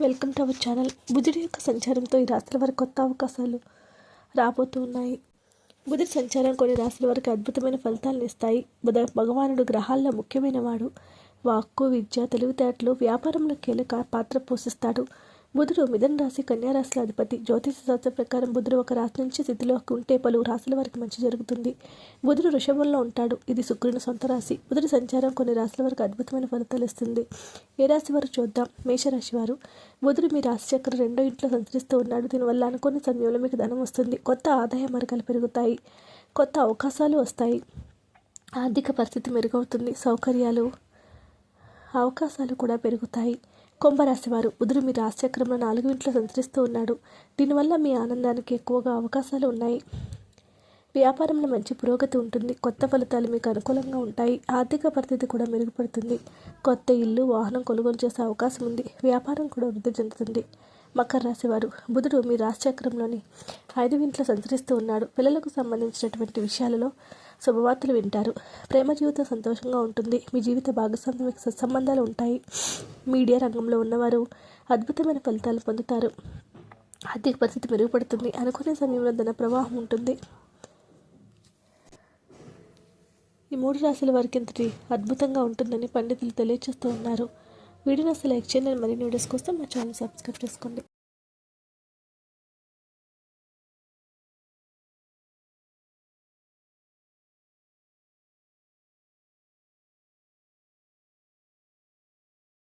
Welcome to our channel. బుధుడి యొక్క సంచారంతో ఈ రాశుల వారికి కొత్త అవకాశాలు రాబోతూ ఉన్నాయి. బుధుడి సంచారం కొన్ని రాశుల వారికి అద్భుతమైన ఫలితాలను ఇస్తాయి. బుధ భగవానుడు గ్రహాల్లో ముఖ్యమైన వాడు వాక్కు విద్య తెలివితేటలు వ్యాపారంలో కీలక పాత్ర పోషిస్తాడు. బుధుడు మిథున రాశి కన్యా రాశిల అధిపతి. జ్యోతిష శాస్త్ర ప్రకారం బుధుడు ఒక రాశి నుంచి స్థితిలోకి ఉంటే పలు రాశుల వారికి మంచి జరుగుతుంది. బుధుడు వృషభంలో ఉంటాడు. ఇది శుక్రుని సొంత రాశి. బుధుడి సంచారం కొన్ని రాశుల వరకు అద్భుతమైన ఫలితాలు ఇస్తుంది. ఏ రాశి వారు చూద్దాం. మేషరాశి వారు. బుధుడు మీ రాశి చక్రం రెండో ఇంట్లో సంచరిస్తూ ఉన్నాడు. దీనివల్ల అనుకున్న సమయంలో మీకు ధనం వస్తుంది. కొత్త ఆదాయ మార్గాలు పెరుగుతాయి. కొత్త అవకాశాలు వస్తాయి. ఆర్థిక పరిస్థితి మెరుగవుతుంది. సౌకర్యాలు అవకాశాలు కూడా పెరుగుతాయి. కుంభరాశి వారు బుధుడు మీ రాశిచక్రంలో నాలుగు ఇంట్లో సంచరిస్తూ ఉన్నాడు. దీనివల్ల మీ ఆనందానికి ఎక్కువగా అవకాశాలు ఉన్నాయి. వ్యాపారంలో మంచి పురోగతి ఉంటుంది. కొత్త ఫలితాలు మీకు అనుకూలంగా ఉంటాయి. ఆర్థిక పరిస్థితి కూడా మెరుగుపడుతుంది. కొత్త ఇల్లు వాహనం కొనుగోలు చేసే అవకాశం ఉంది. వ్యాపారం కూడా వృద్ధి చెందుతుంది. మకర రాశి వారు బుధుడు మీ రాశిచక్రంలోని ఐదు ఇంట్లో సంచరిస్తూ ఉన్నాడు. పిల్లలకు సంబంధించినటువంటి విషయాలలో శుభవార్తలు వింటారు. ప్రేమ జీవితం సంతోషంగా ఉంటుంది. మీ జీవిత భాగస్వామ్యం సత్సంబంధాలు ఉంటాయి. మీడియా రంగంలో ఉన్నవారు అద్భుతమైన ఫలితాలు పొందుతారు. ఆర్థిక పరిస్థితి మెరుగుపడుతుంది. అనుకునే సమయంలో ధన ప్రవాహం ఉంటుంది. ఈ మూడు రాశుల వారికి ఇంతటి అద్భుతంగా ఉంటుందని పండితులు తెలియజేస్తూ ఉన్నారు. వీడియోని అసలు లైక్ చేయండి మరిన్ని వీడియోస్ కోసం మా ఛానల్ సబ్స్క్రైబ్ చేసుకోండి.